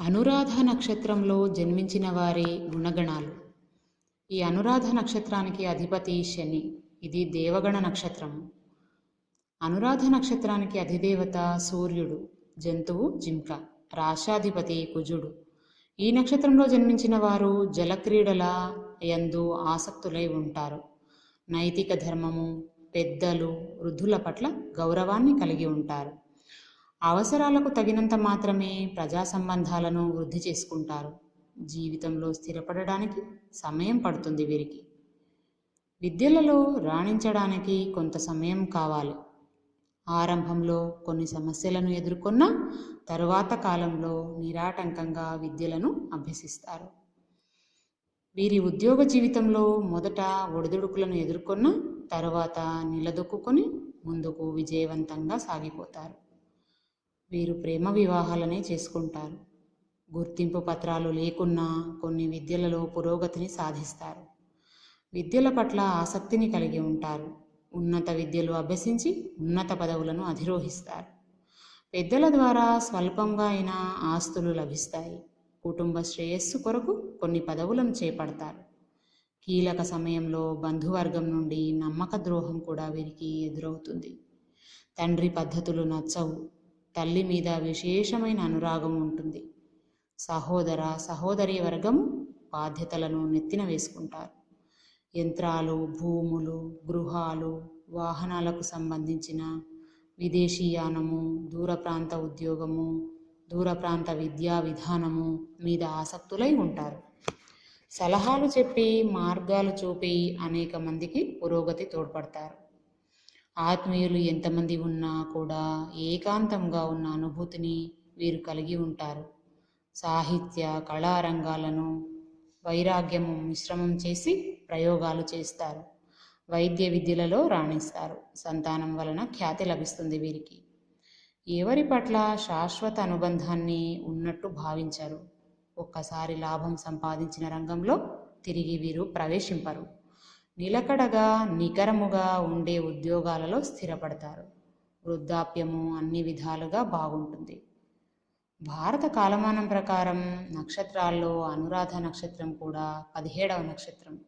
అనురాధ నక్షత్రంలో జన్మించిన వారి గుణగణాలు. ఈ అనురాధ నక్షత్రానికి అధిపతి శని. ఇది దేవగణ నక్షత్రము అనురాధ నక్షత్రానికి అధిదేవత సూర్యుడు జంతువు జింక రాశాధిపతి కుజుడు. ఈ నక్షత్రంలో జన్మించిన వారు జలక్రీడల యందు ఆసక్తులై ఉంటారు. నైతిక ధర్మము పెద్దలు వృద్ధుల పట్ల గౌరవాన్ని కలిగి ఉంటారు. అవసరాలకు తగినంత మాత్రమే ప్రజా సంబంధాలను వృద్ధి చేసుకుంటారు. జీవితంలో స్థిరపడడానికి సమయం పడుతుంది వీరికి. విద్యలలో రాణించడానికి కొంత సమయం కావాలి. ఆరంభంలో కొన్ని సమస్యలను ఎదుర్కొన్న తరువాత కాలంలో నిరాటంకంగా విద్యలను అభ్యసిస్తారు. వీరి ఉద్యోగ జీవితంలో మొదట ఒడిదుడుకులను ఎదుర్కొన్న తరువాత నిలదొక్కుని ముందుకు విజయవంతంగా సాగిపోతారు. వీరు ప్రేమ వివాహాలనే చేసుకుంటారు. గుర్తింపు పత్రాలు లేకున్నా కొన్ని విద్యలలో పురోగతిని సాధిస్తారు. విద్యల పట్ల ఆసక్తిని కలిగి ఉంటారు. ఉన్నత విద్యలు అభ్యసించి ఉన్నత పదవులను అధిరోహిస్తారు. పెద్దల ద్వారా స్వల్పంగా అయినా ఆస్తులు లభిస్తాయి. కుటుంబ శ్రేయస్సు కొరకు కొన్ని పదవులను చేపడతారు. కీలక సమయంలో బంధువర్గం నుండి నమ్మక ద్రోహం కూడా వీరికి ఎదురవుతుంది. తండ్రి పద్ధతులు నచ్చవు. తల్లి మీద విశేషమైన అనురాగం ఉంటుంది. సహోదర సహోదరి వర్గం బాధ్యతలను నెత్తిన వేసుకుంటారు. యంత్రాలు భూములు గృహాలు వాహనాలకు సంబంధించిన విదేశీయానము దూర ప్రాంత ఉద్యోగము దూర ప్రాంత విద్యా విధానము మీద ఆసక్తులై ఉంటారు. సలహాలు చెప్పి మార్గాలు చూపి అనేక మందికి పురోగతి తోడ్పడతారు. ఆత్మీయులు ఎంతమంది ఉన్నా కూడా ఏకాంతంగా ఉన్న అనుభూతిని వీరు కలిగి ఉంటారు. సాహిత్య కళారంగాలను వైరాగ్యము మిశ్రమం చేసి ప్రయోగాలు చేస్తారు. వైద్య విద్యలలో రాణిస్తారు. సంతానం వలన ఖ్యాతి లభిస్తుంది వీరికి. ఎవరి పట్ల శాశ్వత అనుబంధాన్ని ఉన్నట్టు భావించరు. ఒక్కసారి లాభం సంపాదించిన రంగంలో తిరిగి వీరు ప్రవేశింపరు. నిలకడగా నికరముగా ఉండే ఉద్యోగాలలో స్థిరపడతారు. వృద్ధాప్యము అన్ని విధాలుగా బాగుంటుంది. భారత కాలమానం ప్రకారం నక్షత్రాల్లో అనురాధ నక్షత్రం కూడా పదిహేడవ నక్షత్రం.